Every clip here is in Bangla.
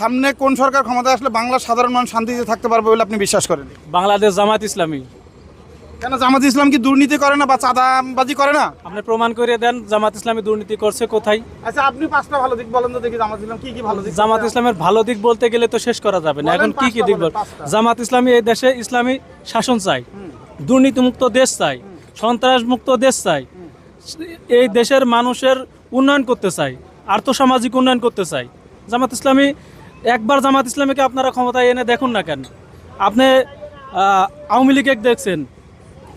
সামনে কোন সরকার ক্ষমতা আসলে বাংলার সাধারণ মানুষ শান্তিতে থাকতে পারবে বলে আপনি বিশ্বাস করেন? বাংলাদেশ জামাত ইসলামী। কেন জামাত ইসলাম কি দুর্নীতি করে না বা চাঁদাবাজি করে না? আপনি প্রমাণ করে দেন জামাত ইসলামী দুর্নীতি করছে কোথায়। আচ্ছা আপনি পাঁচটা ভালো দিক বলেন তো দেখি জামাত ইসলাম কি কি ভালো দিক জামাত ইসলামের ভালো দিক বলতে গেলে তো শেষ করা যাবে না। এখন কি কি দিক বল জামাত ইসলামী এই দেশে ইসলামী শাসন চাই দুর্নীতিমুক্ত দেশ চাই সন্ত্রাসমুক্ত দেশ চাই এই দেশের মানুষের উন্নয়ন করতে চাই আর্থসামাজিক উন্নয়ন করতে চাই জামাত ইসলামী একবার জামাত ইসলামীকে আপনারা ক্ষমতায় এনে দেখুন না কেন? আপনি আওয়ামী লীগে দেখছেন,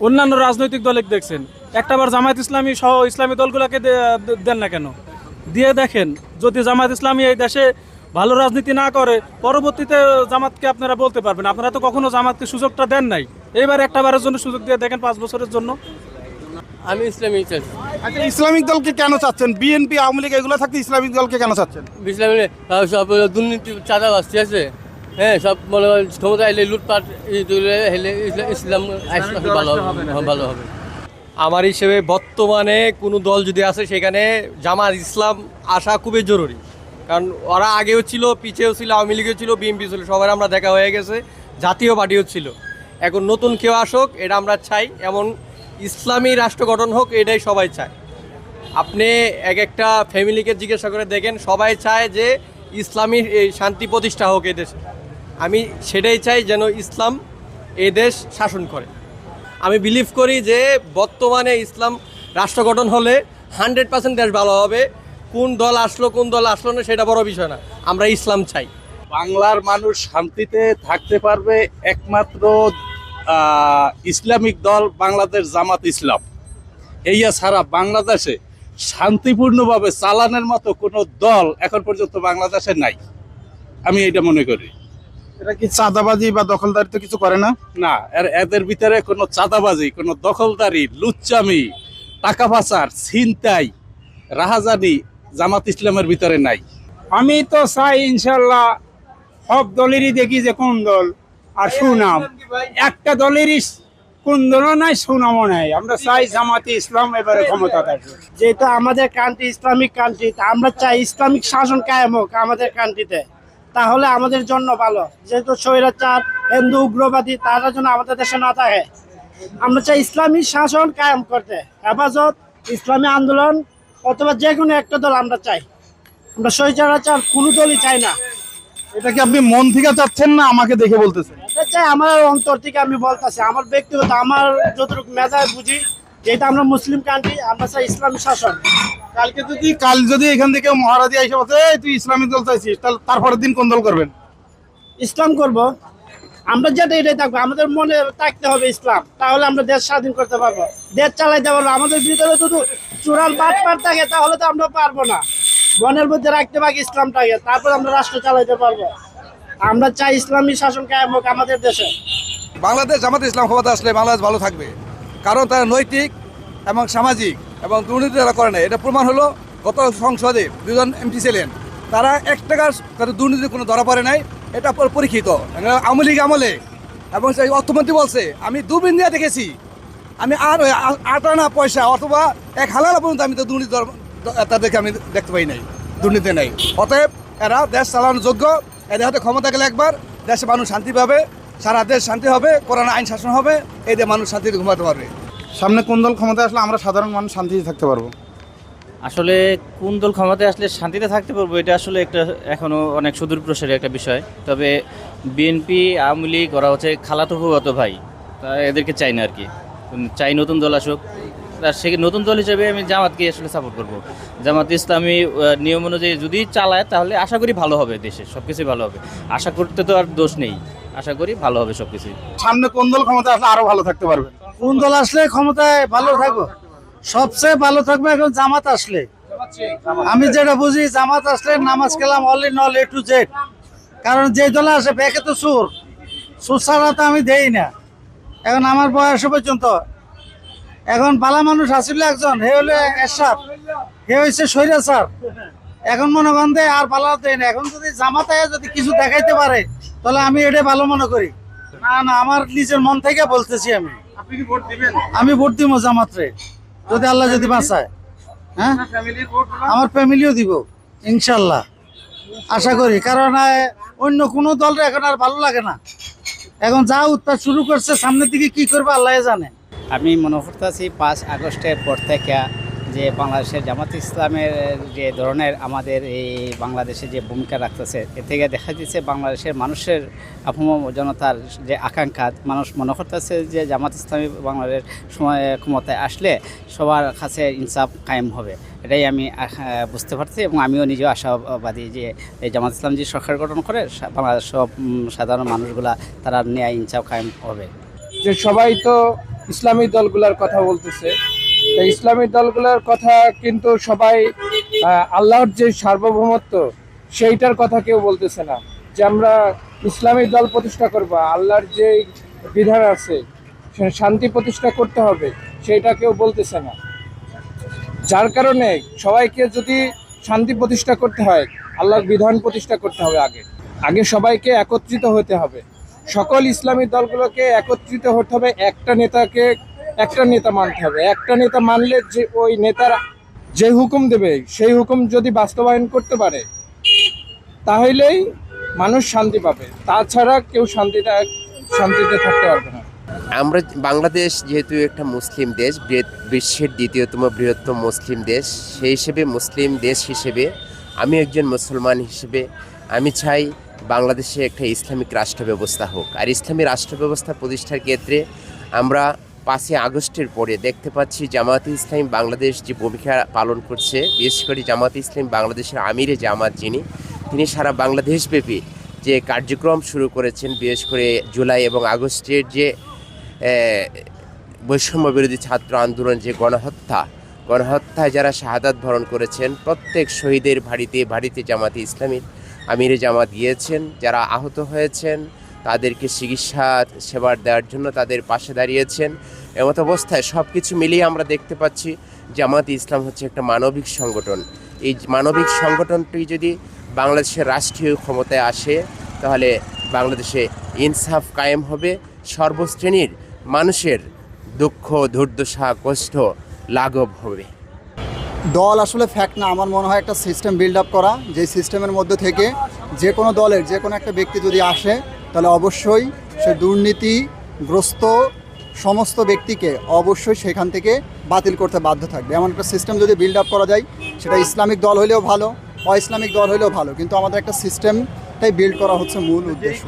অন্যান্য রাজনৈতিক দলে দেখছেন, একটাবার জামায়াত ইসলামী সহ ইসলামী দলগুলোকে দেন না কেন? দিয়ে দেখেন, যদি জামায়াত ইসলামী এই দেশে ভালো রাজনীতি না করে, পরবর্তীতে জামাতকে আপনারা বলতে পারবেন। আপনারা তো কখনো জামাতকে সুযোগটা দেন নাই। এইবার একটাবারের জন্য সুযোগ দিয়ে দেখেন, পাঁচ বছরের জন্য। আমি ইসলামী চাচ্ছি আচ্ছা ইসলামিক দলকে কেন চাচ্ছেন? বিএনপি আওয়ামী লীগ এগুলো থাকতে ইসলামিক দলকে কেন চাচ্ছেন? ইসলামী আহ, সব দুর্নীতি চাঁদাবাজ ঠিক আছে? হ্যাঁ সব মনে করেন ক্ষমতা এলে লুটপাট হেলে ইসলাম ইসলাম ভালো হবে হ্যাঁ, ভালো হবে। আমার হিসেবে বর্তমানে কোনো দল যদি আছে সেখানে জামাত ইসলাম আসা খুবই জরুরি। কারণ ওরা আগেও ছিল পিছেও ছিল আওয়ামী লীগও ছিল বিএনপি ছিল সবার আমরা দেখা হয়ে গেছে জাতীয় পার্টিও ছিল। এখন নতুন কেউ আসুক এটা আমরা চাই এমন ইসলামী রাষ্ট্র গঠন হোক, এটাই সবাই চায়। আপনি এক একটা ফ্যামিলিকে জিজ্ঞাসা করে দেখেন, সবাই চায় যে ইসলামী এই শান্তি প্রতিষ্ঠা হোক এদেশে আমি সেটাই চাই যেন ইসলাম এ দেশ শাসন করে। আমি বিলিভ করি যে বর্তমানে ইসলাম রাষ্ট্র গঠন হলে হান্ড্রেড পার্সেন্ট দেশ ভালো হবে। কোন দল আসলো, কোন দল আসলো না, সেটা বড় বিষয় না। আমরা ইসলাম চাই। বাংলার মানুষ শান্তিতে থাকতে পারবে একমাত্র ইসলামিক দল বাংলাদেশ জামাত ইসলাম। এইয়া ছাড়া বাংলাদেশে শান্তিপূর্ণভাবে চালানোর মতো কোনো দল এখন পর্যন্ত বাংলাদেশে নাই। আমি এটা মনে করি। এটা কি চাঁদাবাজি বা দখলদারি তো কিছু করে না? না এর এদের ভিতরে কোনো চাঁদাবাজি কোনো দখলদারি লুচ্চামি টাকা পাচার ছিনতাই রাহাজানি জামাত ইসলামের ভিতরে নাই। আমি তো চাই ইনশাল্লাহ সব দলেরই দেখি যে কোন দল আর সুনাম। একটা দলেরই কোন দলও নাই সুনামও নাই। আমরা চাই জামাতে ইসলাম এবারে ক্ষমতা থাকবে যেহেতু আমাদের কান্ট্রি ইসলামিক কান্ট্রি আমরা চাই ইসলামিক শাসন কায়েম হোক আমাদের কান্ট্রিতে তাহলে আমাদের জন্য ভালো। যেহেতু স্বৈরাচার হিন্দু উগ্রবাদী তারা যেন আমাদের দেশে না থাকে। আমরা চাই ইসলামী শাসন কায়েম করতে। হেফাজত ইসলামী আন্দোলন অথবা যে কোনো একটা দল আমরা চাই। আমরা স্বৈরাচার কোনো দলই চাই না। এটা কি আপনি মন থেকে চাচ্ছেন না আমাকে দেখে বলতেছেন? চাই আমার অন্তর থেকে আমি বলতেছি আমার ব্যক্তিগত আমার যতটুকু মেজায় বুঝি যেটা আমরা মুসলিম কান্ট্রি আমরা চাই ইসলামী শাসন। কালকে যদি কাল যদি এখান থেকে মহারাজি এসে বলছে তুই ইসলামিক দল চাইছিস তাহলে তারপরের দিন কোন দল করবেন? ইসলাম করব। আমরা যেটা এটাই থাকব আমাদের মনে থাকতে হবে ইসলাম তাহলে আমরা দেশ স্বাধীন করতে পারব। দেশ চালাইতে পারব আমাদের ভিতরে শুধু চূড়াল বাদ পার থাকে তাহলে তো আমরা পারব না। মনের মধ্যে রাখতে পারি ইসলামটাকে তারপর আমরা রাষ্ট্র চালাইতে পারব। আমরা চাই ইসলামী শাসন কায়েম হোক আমাদের দেশে। বাংলাদেশ, জামাত ইসলাম ক্ষমতা আসলে বাংলাদেশ ভালো থাকবে। কারণ তারা নৈতিক এবং সামাজিক এবং দুর্নীতি তারা করে না এটা প্রমাণ হলো গত সংসদে দুজন এমপি ছিলেন। তারা এক টাকার তাদের দুর্নীতি কোনো ধরা পড়ে নাই। এটা পরীক্ষিত। আওয়ামী লীগ আমলে। এবং সেই অর্থমন্ত্রী বলছে, আমি দিয়ে দেখেছি। আমি আর আট আনা পয়সা অথবা এক হালালা পর্যন্ত আমি তো দুর্নীতি তাদেরকে আমি দেখতে পাই নাই। দুর্নীতি নেই। অতএব এরা দেশ চালানোর যোগ্য। এদের হাতে ক্ষমতা গেলে একবার দেশে মানুষ শান্তি পাবে সারা দেশ শান্তি হবে করোনা আইন শাসন হবে এই দিয়ে মানুষ শান্তিতে ঘুমাতে পারবে। সামনে কোন দল ক্ষমতা আসলে আমরা সাধারণ মানুষ শান্তিতে থাকতে পারব? আসলে কোন দল ক্ষমতায় আসলে শান্তিতে থাকতে পারব এটা আসলে একটা এখনও অনেক সুদূর প্রসারী একটা বিষয়। তবে বিএনপি আওয়ামী লীগ ওরা হচ্ছে খালাতো ভাই তা এদেরকে চাই না আর কি। চাই নতুন দল আসুক সে নতুন দল হিসেবে আমি জামাতকে আসলে সাপোর্ট করব। জামাত ইসলামী নিয়ম অনুযায়ী যদি চালায় তাহলে আশা করি ভালো হবে দেশে সব কিছুই ভালো হবে। আশা করতে তো আর দোষ নেই। আশা করি ভালো হবে সব কিছুই সামনে কোন দল ক্ষমতা আসলে আরও ভালো থাকতে পারবে? কোন দল আসলে ক্ষমতায় ভালো থাকব? সবচেয়ে ভালো থাকবে এখন জামাত আসলে। আমি যেটা বুঝি জামাত আসলে নামাজ কালাম all in all A to Z কারণ যে দলে আসে ব্যাকে তো সুর। সুর ছাড়া তো আমি দেই না। এখন আমার বয়স পর্যন্ত এখন বালা মানুষ আসলে একজন হে হলে এরশাদ হে হয়েছে স্বৈরাচার। এখন মনে করেন আর ভালো দেয় না। এখন যদি জামাতে যদি কিছু দেখাইতে পারে তাহলে আমি এটা ভালো মনে করি। না না আমার নিজের মন থেকে বলতেছি আমি। আমি ভোট দিব জামাতরে যদি আল্লাহ যদি বাঁচায়। হ্যাঁ? আমার ফ্যামিলিও দিব ইনশাল্লাহ আশা করি কারণ অন্য কোনো দল এখন আর ভালো লাগে না। এখন যা উৎপাদ শুরু করছে সামনের দিকে কি করবে আল্লাহ জানে। আমি মনে করতেছি পাঁচ আগস্টের পর থেকে যে বাংলাদেশের জামাত ইসলামের যে ধরনের আমাদের এই বাংলাদেশে যে ভূমিকা রাখতেছে, এ থেকে দেখা যাচ্ছে বাংলাদেশের মানুষের আপাম জনতার যে আকাঙ্ক্ষা। মানুষ মনে করতেছে যে জামাত ইসলামী বাংলাদেশ সময় ক্ষমতায় আসলে সবার কাছে ইনসাফ কায়েম হবে। এটাই আমি বুঝতে পারছি এবং আমিও নিজেও আশাবাদী যে এই জামাত ইসলাম যে সরকার গঠন করে বাংলাদেশ সব সাধারণ মানুষগুলা তারা ন্যায় ইনসাফ কায়েম হবে। যে সবাই তো ইসলামী দলগুলোর কথা বলতেছে। তো ইসলামী দলগুলোর কথা কিন্তু সবাই আল্লাহর যে সার্বভৌমত্ব, সেইটার কথা কেউ বলতেছে না। যে আমরা ইসলামী দল প্রতিষ্ঠা করব, আল্লাহর যে বিধান আছে শান্তি প্রতিষ্ঠা করতে হবে, সেইটা কেউ বলতেছে না। যার কারণে সবাইকে যদি শান্তি প্রতিষ্ঠা করতে হয়, আল্লাহর বিধান প্রতিষ্ঠা করতে হবে আগে। আগে সবাইকে একত্রিত হতে হবে। সকল ইসলামী দলগুলোকে একত্রিত হতে হবে, একটা নেতাকে একটা নেতা মানতে হবে। একটা নেতা মানলে যে ওই নেতার যে হুকুম দেবে, সেই হুকুম যদি বাস্তবায়ন করতে পারে, তাহলেই মানুষ শান্তি পাবে। তাছাড়া কেউ শান্তিতে শান্তিতে থাকতে পারবে না। আমরা বাংলাদেশ যেহেতু একটা মুসলিম দেশ বিশ্বের দ্বিতীয়তম বৃহত্তম মুসলিম দেশ, সেই হিসেবে মুসলিম দেশ হিসেবে আমি একজন মুসলমান হিসেবে আমি চাই বাংলাদেশে একটা ইসলামিক রাষ্ট্র ব্যবস্থা হোক। আর ইসলামী রাষ্ট্র ব্যবস্থা প্রতিষ্ঠার ক্ষেত্রে আমরা পাঁচই আগস্টের পরে দেখতে পাচ্ছি জামায়াতে ইসলাম বাংলাদেশ যে ভূমিকা পালন করছে, বিশেষ করে জামায়াতে ইসলাম বাংলাদেশের আমিরে জামাত যিনি, তিনি সারা বাংলাদেশব্যাপী যে কার্যক্রম শুরু করেছেন, বিশেষ করে জুলাই এবং আগস্টের যে বৈষম্য বিরোধী ছাত্র আন্দোলন, যে গণহত্যা, গণহত্যায় যারা শাহাদাত বরণ করেছেন, প্রত্যেক শহীদের বাড়িতে বাড়িতে জামাতে ইসলামীর আমিরে জামাত গিয়েছেন, যারা আহত হয়েছেন, তাদেরকে চিকিৎসা, সেবার দেওয়ার জন্য তাদের পাশে দাঁড়িয়েছেন। এমত অবস্থায় সব কিছু মিলিয়ে আমরা দেখতে পাচ্ছি জামাতে ইসলাম হচ্ছে একটা মানবিক সংগঠন। এই মানবিক সংগঠনটি যদি বাংলাদেশের রাষ্ট্রীয় ক্ষমতায় আসে, তাহলে বাংলাদেশে ইনসাফ কায়েম হবে। সর্বশ্রেণীর মানুষের দুঃখ, দুর্দশা, কষ্ট, লাঘব হবে। দল আসলে ফ্যাক্ট না আমার মনে হয় একটা সিস্টেম বিল্ড আপ করা যে সিস্টেমের মধ্যে থেকে যে কোনো দলের যে কোনো একটা ব্যক্তি যদি আসে তাহলে অবশ্যই সে দুর্নীতিগ্রস্ত সমস্ত ব্যক্তিকে অবশ্যই সেখান থেকে বাতিল করতে বাধ্য থাকবে। এমন একটা সিস্টেম যদি বিল্ড আপ করা যায় সেটা ইসলামিক দল হলেও ভালো অ ইসলামিক দল হলেও ভালো কিন্তু আমাদের একটা সিস্টেমটাই বিল্ড করা হচ্ছে মূল উদ্দেশ্য।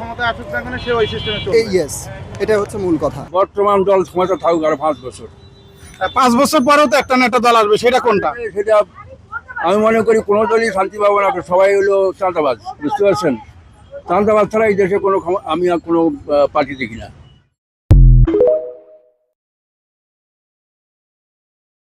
ইয়েস এটাই হচ্ছে মূল কথা। বর্তমান দল ক্ষমতা থাকুক আরও পাঁচ বছর। পাঁচ বছর পরেও তো একটা না একটা দল আসবে, সেটা কোনটা? সেটা আমি মনে করি কোনো দলই শান্তি পাবো না। সবাই হলো চাঁদাবাজ, বুঝতে পারছেন? চাঁদাবাজ ছাড়া এই দেশে কোনো আমি আর কোনো পার্টি দেখি না।